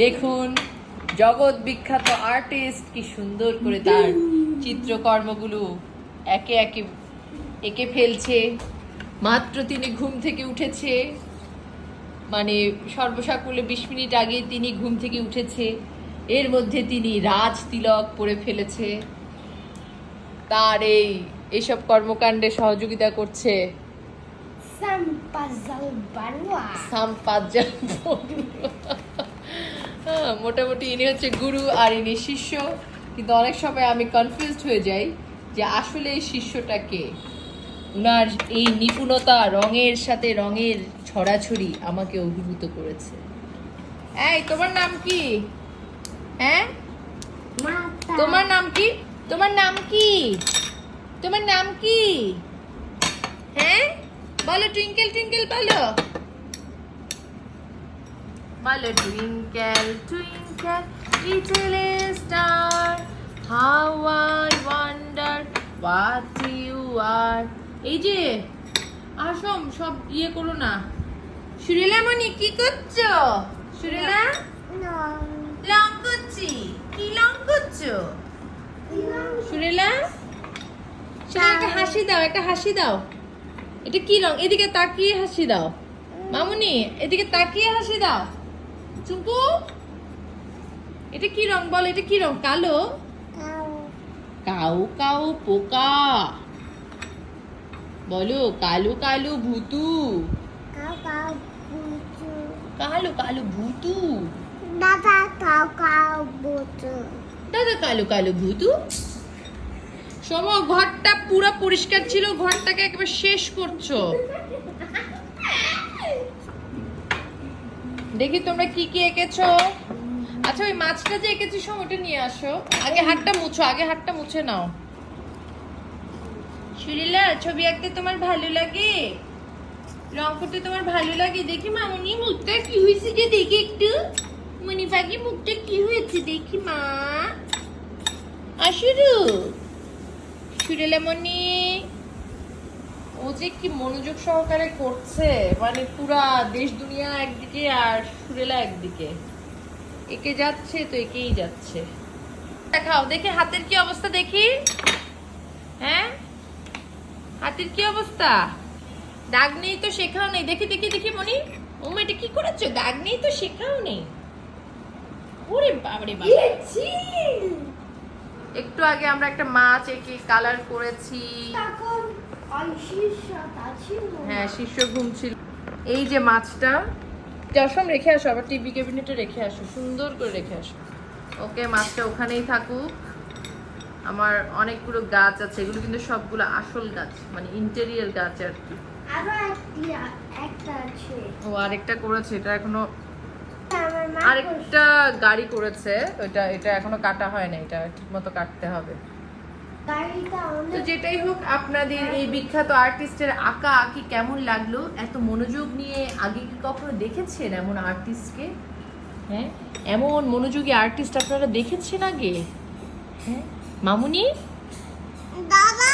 দেখুন জগৎ বিখ্যাত আর্টিস্ট কি সুন্দর করে তার চিত্রকর্মগুলো একে একে এঁকে ফেলছে। মাত্র তিনি ঘুম থেকে উঠেছে। মানে সর্বসাকুল্যে বিশ মিনিট আগে তিনি ঘুম থেকে উঠেছে। এর মধ্যে তিনি রাজ তিলক পরে ফেলেছে। তার এই এসব কর্মকাণ্ডে সহযোগিতা করছে Sampazal Barwa. সাম্পাজ্জা হ্যাঁ, মোটামুটি ইনি হচ্ছে গুরু আর ইনি শিষ্য। কিন্তু অনেক সময় আমি কনফিউজড হয়ে যাই যে আসলে এই শিষ্যটা কে? উনার এই নিপুণতা রঙের সাথে রঙের ছড়াছড়ি আমাকে অভিভূত করেছে। এই তোমার নাম কি? হ্যাঁ? তোমার নাম কি? তোমার নাম কি? তোমার নাম কি? হ্যাঁ? বলো টুইঙ্কেল টুইঙ্কেল বলো। বলো twinkle twinkle little star how I wonder what you are এই যে, আসম, সব ইয়ে করো না। সুরেলা মনি কি করছ? সুরেলা. লং করছি। কি লং করছ? সুরেলা? একটা হাসি দাও, একটা হাসি দাও। এটা কি রং এদিকে তাকিয়ে হাসি দাও। মামুনি, এদিকে তাকিয়ে হাসি দাও। চুম্পু? এটা কি রং বল? এটা কি রং? কালো? কাউ কাউ, পোকা। বলো, কালো কালো ভুতু। কালো কালো ভুতু. দাদা, কালো কালো ভুতু। সম ঘরটা পুরো পরিষ্কার ছিল, ঘরটাকে একবার শেষ করছ। দেখি তোমরা কি কি এঁকেছো। আচ্ছা ওই মাছটা যে এঁকেছি সম ওটা নিয়ে আসো। আগে হাতটা মুছো, আগে হাতটা মুছে নাও। সুরিলা ছবি আঁকতে তোমার ভালো লাগে? রং করতে তোমার ভালো লাগে? দেখি মামনি, মুখটা কি হয়েছে যে দেখি একটু। মনি পাখি, মুখটা কি হয়েছে দেখি মা। আসুরু সুরেলা মনি ও যে কি মনোযোগ সহকারে করছে মানে পুরা দেশ দুনিয়া একদিকে আর সুরেলা একদিকে। একে যাচ্ছে তো একেই যাচ্ছে। দেখাও দেখি হাতের কি অবস্থা দেখি। হ্যাঁ? হাতের কি অবস্থা? দাগ নেই তো শেখাও নেই। দেখি দেখি দেখি মনি। ও এটা কি করেছ? দাগ নেই তো শেখাও নেই। ওরে বাবারে বাবা। একটু আগে আমরা একটা মাছ এঁকে কালার করেছি। হ্যাঁ শীর্ষ ঘুম ছিল। এই যে মাছটা দশম রেখে আসো আবার টিভি ক্যাবিনেটে রেখে আসো সুন্দর করে রেখে আসো। ওকে মাছটা ওখানেই থাকুক। আমার অনেকগুলো গাছ আছে এগুলো কিন্তু সবগুলো আসল গাছ মানে ইন্টেরিয়ার গাছ আর কি। ও আরেকটা করেছে এটা এখনও মা আরেকটা গাড়ি করেছে ওটা এটা এখনও কাটা হয় না এটা ঠিক মতো কাটতে হবে। তো যেটাই হোক আপনাদের এই বিখ্যাত আর্টিস্টের আঁকা আঁকি কেমন লাগল? এত মনোযোগ নিয়ে আগে কি কখনো দেখেছেন এমন আর্টিস্টকে? হ্যাঁ? এমন মনোযোগী আর্টিস্ট আপনারা দেখেছেন আগে? হ্যাঁ? মামুনি? দাদা